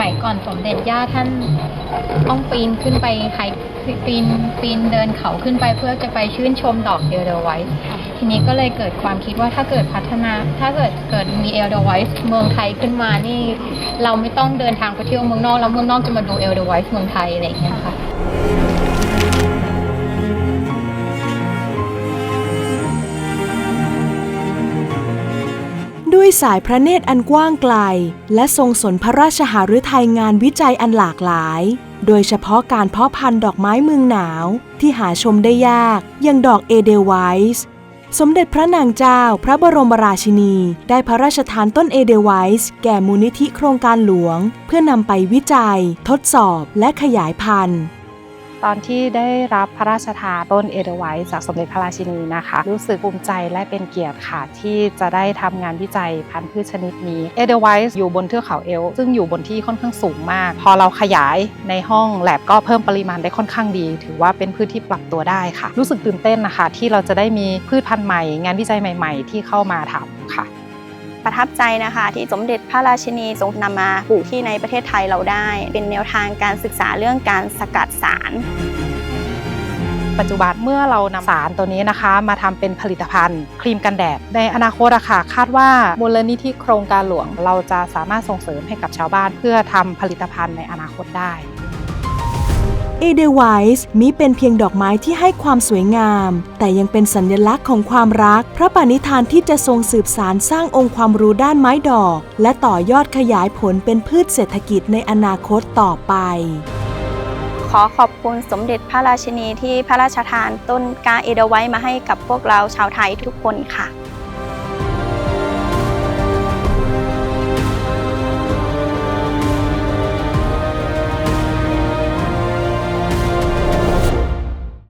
มัยก่อนสมเด็จย่าท่านต้องปีนขึ้นไปไฮปีนปีนเดินเขาขึ้นไปเพื่อจะไปชื่นชมดอกเอลเดอร์ไวส์ทีนี้ก็เลยเกิดความคิดว่าถ้าเกิดพัฒนา ถ้าเกิดเกิดมีเอลเดอร์ไวส์เมืองไทยขึ้นมานี่ เราไม่ต้องเดินทางไปเที่ยวเมืองนอกแล้วเมืองนอกจะมาดูเอลเดอร์ไวส์เมืองไทยอะไรอย่างเงี้ยค่ะ ด้วยสายพระเนตรอันกว้างไกล และทรงสนพระราชหฤทัยงานวิจัยอันหลากหลาย โดยเฉพาะการเพาะพันธุ์ดอกไม้เมืองหนาว ที่หาชมได้ยากอย่างดอกเอเดลไวส์สมเด็จพระนางเจ้าพระบรมราชินี ได้พระราชทานต้นเอเดลไวส์แก่มูลนิธิโครงการหลวง เพื่อนำไปวิจัย ทดสอบและขยายพันธุ์ ตอนที่ได้รับพระราชทานต้นเอเดไวส์จากสมเด็จพระราชินีนะคะ รู้สึกภูมิใจและเป็นเกียรติค่ะ ที่จะได้ทำงานวิจัยพันธุ์พืชชนิดนี้เอเดไวส์อยู่บนเทือกเขาเอล ซึ่งอยู่บนที่ค่อนข้างสูงมาก พอเราขยายในห้องแลบก็เพิ่มปริมาณได้ค่อนข้างดี ถือว่าเป็นพืชที่ปรับตัวได้ค่ะ รู้สึกตื่นเต้นนะคะ ที่เราจะได้มีพืชพันธุ์ใหม่ งานวิจัยใหม่ ๆ ที่เข้ามาทำค่ะ ประทับใจนะคะ ที่สมเด็จพระราชินีทรงนำมาปลูกที่ในประเทศไทยเราได้ เป็นแนวทางการศึกษาเรื่องการสกัดสาร ปัจจุบันเมื่อเรานำสารตัวนี้นะคะ มาทำเป็นผลิตภัณฑ์ ครีมกันแดด ในอนาคตอะค่ะคาดว่ามูลนิธิโครงการหลวง เราจะสามารถส่งเสริมให้กับชาวบ้าน เพื่อทำผลิตภัณฑ์ในอนาคตได้ เอเดไวส์มิเป็นเพียงดอกไม้ที่ให้ความสวยงาม แต่ยังเป็นสัญลักษณ์ของความรัก พระปณิธานที่จะทรงสืบสารสร้างองค์ความรู้ด้านไม้ดอก และต่อยอดขยายผลเป็นพืชเศรษฐกิจในอนาคตต่อไป ขอขอบคุณสมเด็จพระราชินีที่พระราชทานต้นกาเอเดไว้มาให้กับพวกเราชาวไทยทุกคนค่ะ